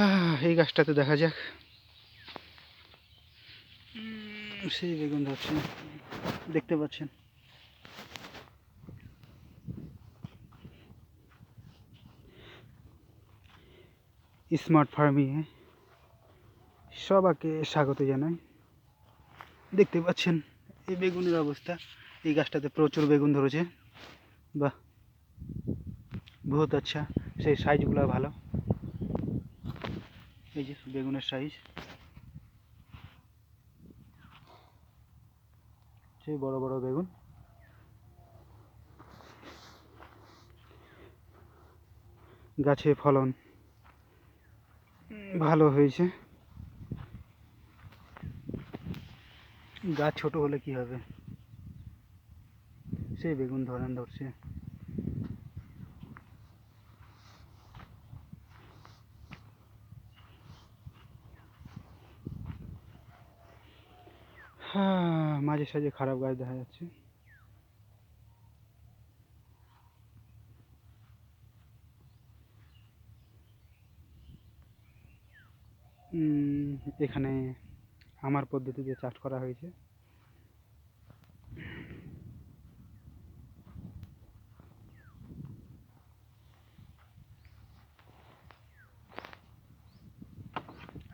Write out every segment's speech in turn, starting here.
হ্যাঁ এই গাছটাতে দেখা যাক। সেই বেগুন ধরছে। দেখতে পাচ্ছেন। স্মার্ট ফার্মিংয়ে সবাইকে স্বাগত জানাই। দেখতে পাচ্ছেন এই বেগুনের অবস্থা। এই গাছটাতে প্রচুর বেগুন ধরেছে। বাহ! বহুত আচ্ছা সেই সাইজগুলো ভালো। এই যে বেগুনের সাইজ। সেই বড় বড় বেগুন। গাছে ফলন ভালো হয়েছে। গাছ ছোট হলে কি হবে? সেই বেগুন ধরেন ধরছে। মাঝে সাঝে খারাপ গাছ দেখা যাচ্ছে। এখানে আমার পদ্ধতিতে চাষ করা হয়েছে।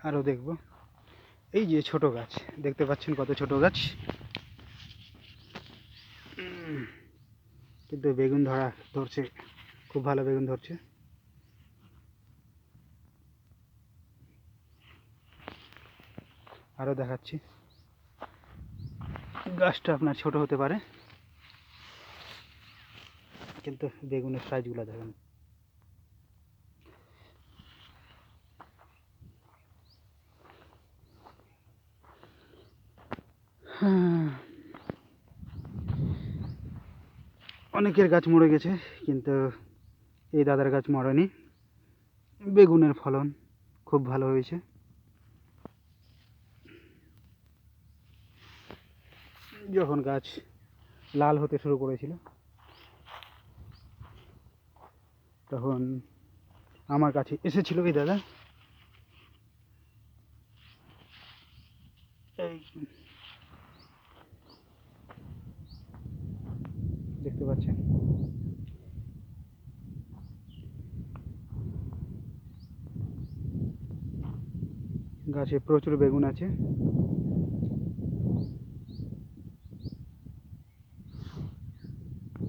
আরও দেখব। এই যে ছোট গাছ, দেখতে পাচ্ছেন কত ছোট গাছ? কিন্তু বেগুন ধরা ধরছে, খুব ভালো বেগুন ধরছে। আরও দেখাচ্ছি। গাছটা আপনার ছোট হতে পারে, কিন্তু বেগুনের সাইজগুলো দেখেন। অনেকের গাছ মরে গেছে, কিন্তু এই দাদার গাছ মরেনি। বেগুনের ফলন খুব ভালো হয়েছে। যখন গাছ লাল হতে শুরু করেছিল, তখন আমার কাছে এসেছিল, এই দাদা, এই দেখতে পাচ্ছেন। গাছে প্রচুর বেগুন আছে।